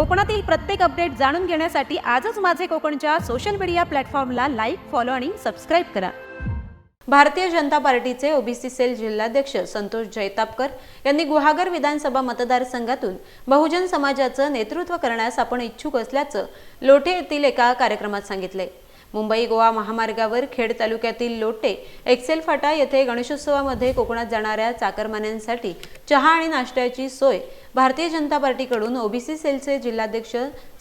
कोकणातील प्रत्येक अपडेट जाणून घेण्यासाठी आजच माझे कोकणच्या सोशल मीडिया प्लॅटफॉर्मला लाईक फॉलो आणि सबस्क्राईब करा. भारतीय जनता पार्टीचे ओबीसी सेल जिल्हाध्यक्ष संतोष जैतापकर यांनी गुहागर विधानसभा मतदारसंघातून बहुजन समाजाचं नेतृत्व करण्यास आपण इच्छुक असल्याचं लोठे येथील एका कार्यक्रमात सांगितले. मुंबई गोवा महामार्गावर खेड तालुक्यातील लोटे एक्सेल फाटा येथे गणेशोत्सवामध्ये कोकणात जाणाऱ्या चाकरमान्यांसाठी चहा आणि नाश्त्याची सोय भारतीय जनता पार्टीकडून ओबीसी सेलचे जिल्हाध्यक्ष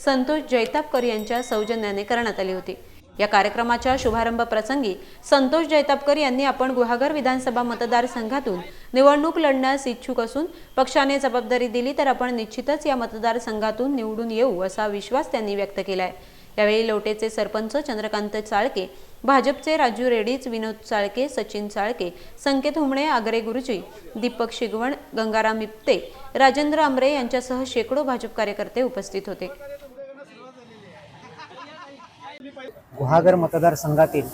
संतोष जैतापकर यांच्या सौजन्याने करण्यात आली होती. या कार्यक्रमाच्या शुभारंभ प्रसंगी संतोष जैतापकर यांनी आपण गुहागर विधानसभा मतदारसंघातून निवडणूक लढण्यास इच्छुक असून पक्षाने जबाबदारी दिली तर आपण निश्चितच या मतदारसंघातून निवडून येऊ असा विश्वास त्यांनी व्यक्त केला आहे यावेळी लोटेचे सरपंच चंद्रकांत चाळके भाजपचे राजू रेडीच विनोद चाळके सचिन चाळके संकेत हुमणे आगरे गुरुजी दीपक शिगवण गंगाराम इप्ते राजेंद्र आमरे यांच्यासह शेकडो भाजप कार्यकर्ते उपस्थित होते. गुहागर मतदारसंघातील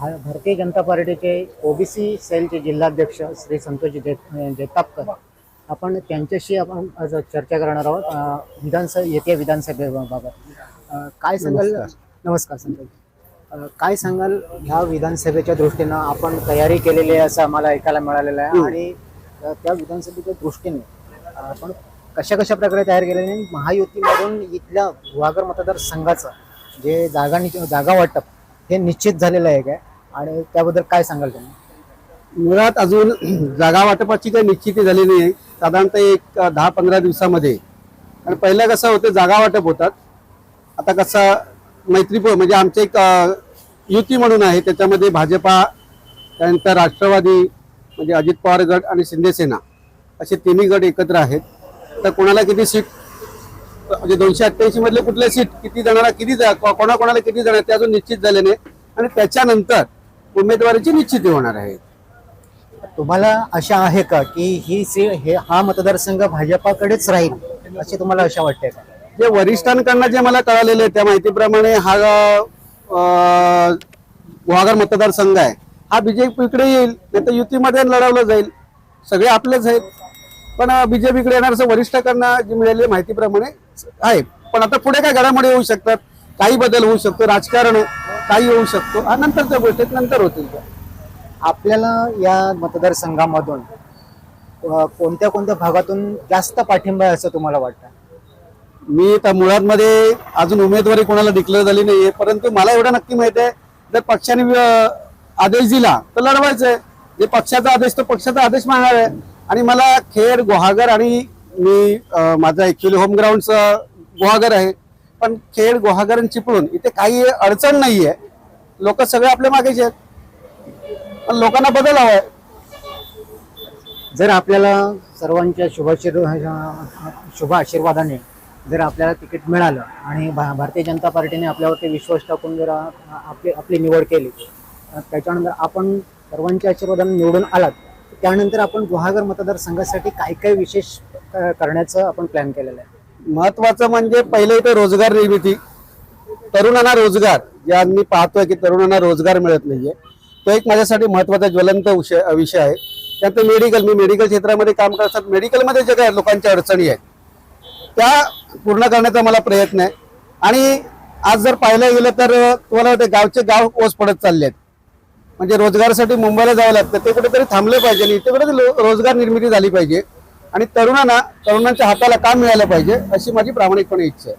भारतीय जनता पार्टीचे ओबीसी सेलचे जिल्हाध्यक्ष श्री संतोष जे जैतापकर आपण त्यांच्याशी आपण आज चर्चा करणार आहोत विधानसभा येत्या विधानसभेबाबत. काय सांगाल? नमस्कार. संतोष. काय सांगाल? ह्या विधानसभेच्या दृष्टीनं आपण तयारी केलेली आहे असं आम्हाला ऐकायला मिळालेलं आहे. आणि अ, त्या विधानसभेच्या दृष्टीने आपण कशा कशा प्रकारे तयार केलेले आहे? महायुतीमधून इथल्या गुहागर मतदारसंघाचं जे जागा जागा वाटप हे निश्चित झालेलं आहे काय? आणि त्याबद्दल काय सांगाल तुम्ही? मुळात अजून जागा वाटपाची काही निश्चिती झाली नाही. साधारणतः एक दहा पंधरा दिवसामध्ये. आणि पहिलं कसं होतं जागा वाटप होतात. आता कसं मैत्रीपूर्ण म्हणजे आमचे एक युती म्हणून आहे त्याच्यामध्ये भाजपा त्यानंतर राष्ट्रवादी म्हणजे अजित पवार गट आणि शिंदेसेना असे तिन्ही गट एकत्र आहेत. तर कोणाला किती सीट म्हणजे दोनशे अठ्ठ्याऐंशी मधले कुठले सीट किती जणांना किती कोणाकोणाला किती जण ते अजून निश्चित झाले नाही. आणि त्याच्यानंतर उमेदवारीची निश्चिती होणार आहे. तुम्हाला आशा आहे का की ही सी हे हा मतदारसंघ भाजपाकडेच राहील अशी तुम्हाला आशा वाटते का? जे वरिष्ठांकडनं जे मला कळालेलं आहे त्या माहितीप्रमाणे हा गुहागर मतदारसंघ आहे. हा बीजेपीकडे येईल नाही तर युतीमध्ये लढवलं जाईल. सगळे आपलेच आहेत. पण बीजेपीकडे येणार असं वरिष्ठांकडनं जी मिळालेली माहितीप्रमाणे आहे पण आता पुढे काय घडामोडी होऊ शकतात? काही बदल होऊ शकतो. राजकारण काही होऊ शकतो. हा नंतरच्या गोष्टीत नंतर होतील. आपल्याला या मतदारसंघामधून कोणत्या कोणत्या भागातून जास्त पाठिंबा आहे असं तुम्हाला वाटतं? मी त्या मुळातमध्ये अजून उमेदवारी कोणाला डिक्लेअर झाली नाहीये परंतु मला एवढं नक्की माहीत आहे जर पक्षाने आदेश दिला तर लढवायचं आहे जे पक्षाचा आदेश तो पक्षाचा आदेश मागणार आहे. आणि मला खेड गुहागर आणि मी माझा ऍक्च्युली होम गुहागर आहे. पण खेड गुहागर आणि चिपळूण इथे काही अडचण नाही आहे लोक सगळे आपल्या मागेचे आहेत. पण लोकांना बदल हवाय जर आपल्याला सर्वांच्या शुभाशीर्वा शुभ आशीर्वादाने जर आपल्याला तिकीट मिळालं आणि भा- भारतीय जनता पार्टीने आपल्यावरती विश्वास टाकून जर आपली आपली निवड केली त्याच्यानंतर आपण सर्वांच्या आशीर्वादाने निवडून आलात त्यानंतर आपण गुहागर मतदारसंघासाठी काय काय विशेष करण्याचं आपण प्लॅन केलेलं आहे. महत्वाचं म्हणजे पहिले इथे रोजगार निर्मिती. तरुणांना रोजगार जे आज मी पाहतोय की तरुणांना रोजगार मिळत नाहीये. तो एक माझ्यासाठी महत्त्वाचा ज्वलंत विषय विषय आहे. त्यानंतर मेडिकल मी मेडिकल क्षेत्रामध्ये काम करत असतात मेडिकलमध्ये जे काय लोकांच्या अडचणी आहेत त्या पूर्ण करण्याचा मला प्रयत्न आहे. आणि आज जर पाहायला गेलं तर तुम्हाला वाटतं गावचे गाव ओस पडत चालले आहेत म्हणजे रोजगारासाठी मुंबईला जावं लागतं. ते कुठेतरी थांबले पाहिजे आणि इथे रोजगार निर्मिती झाली पाहिजे. आणि तरुणांना तरुणांच्या हाताला काम मिळालं पाहिजे अशी माझी प्रामाणिकपणे इच्छा आहे.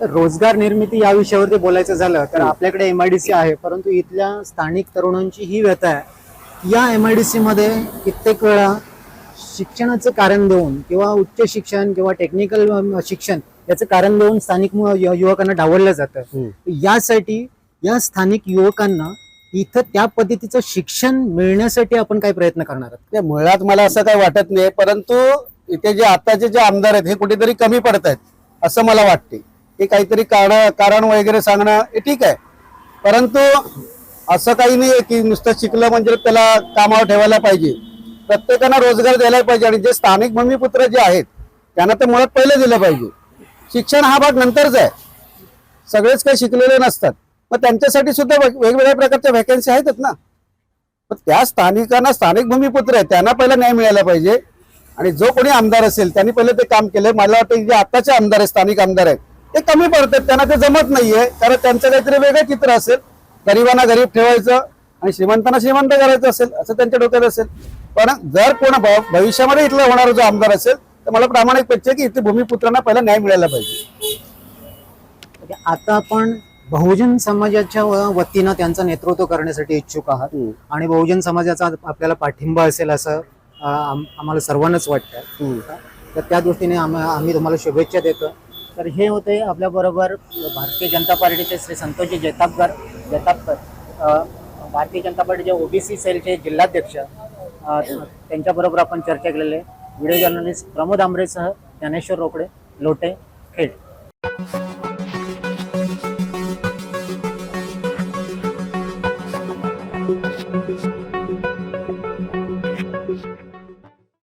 तर रोजगार निर्मिती या विषयावरती बोलायचं झालं तर आपल्याकडे एम आय डी सी आहे. परंतु इथल्या स्थानिक तरुणांची ही व्यथा आहे. या एम आय डी सी मध्ये कित्येक वेळा शिक्षणाचं कारण देऊन किंवा उच्च शिक्षण किंवा टेक्निकल शिक्षण याचं कारण देऊन स्थानिक युवकांना डावललं जातं. यासाठी या स्थानिक युवकांना इथं त्या पद्धतीचं शिक्षण मिळण्यासाठी आपण काय प्रयत्न करणार आहोत. मुळात मला असं काही वाटत नाही परंतु इथे जे आताचे जे आमदार आहेत हे कुठेतरी कमी पडत आहेत असं मला वाटते. हे काहीतरी कारण कारण वगैरे सांगणं हे ठीक आहे. परंतु असं काही नाही की नुसतं शिकलं म्हणजे त्याला कामावर ठेवायला पाहिजे. प्रत्येकांना रोजगार द्यायला पाहिजे आणि जे स्थानिक भूमिपुत्र जे आहेत त्यांना ते मुळात पहिले दिलं पाहिजे. शिक्षण हा भाग नंतरच आहे. सगळेच काही शिकलेले नसतात. मग त्यांच्यासाठी सुद्धा वेगवेगळ्या प्रकारच्या व्हॅकन्सी आहेतच ना. मग त्या स्थानिकांना स्थानिक भूमिपुत्र आहेत त्यांना पहिला न्याय मिळायला पाहिजे. आणि जो कोणी आमदार असेल त्यांनी पहिले ते काम केलंय मला वाटतं जे आताचे आमदार आहेत स्थानिक आमदार आहेत ते कमी पडतात. त्यांना ते जमत नाहीये. कारण त्यांचं काहीतरी वेगळं चित्र असेल. गरिबांना गरीब ठेवायचं आणि श्रीमंतांना श्रीमंत करायचं असेल असं त्यांच्या डोक्यात असेल. पण जर कोण भविष्यामध्ये इथला होणारा जो आमदार असेल तर मला प्रामाणिकपणे की इथे भूमिपुत्रांना पहिला न्याय मिळायला पाहिजे आता आपण बहुजन समाजाच्या वतीनं त्यांचं नेतृत्व करण्यासाठी इच्छुक आहात. आणि बहुजन समाजाचा आपल्याला पाठिंबा असेल असं आम्हाला सर्वांनाच वाटतं. तर त्या दृष्टीने आम- आम्ही तुम्हाला शुभेच्छा देतो तर हे होते आपल्याबरोबर भारतीय जनता पार्टीचे श्री संतोषजी जैतापकर जैतापकर भारतीय जनता पार्टीचे ओबीसी सेलचे जिल्हाध्यक्ष त्यांच्याबरोबर आपण चर्चा केलेली आहे. व्हिडिओ जर्नलिस्ट प्रमोद आंबरेसह ज्ञानेश्वर रोकडे लोटे खेड.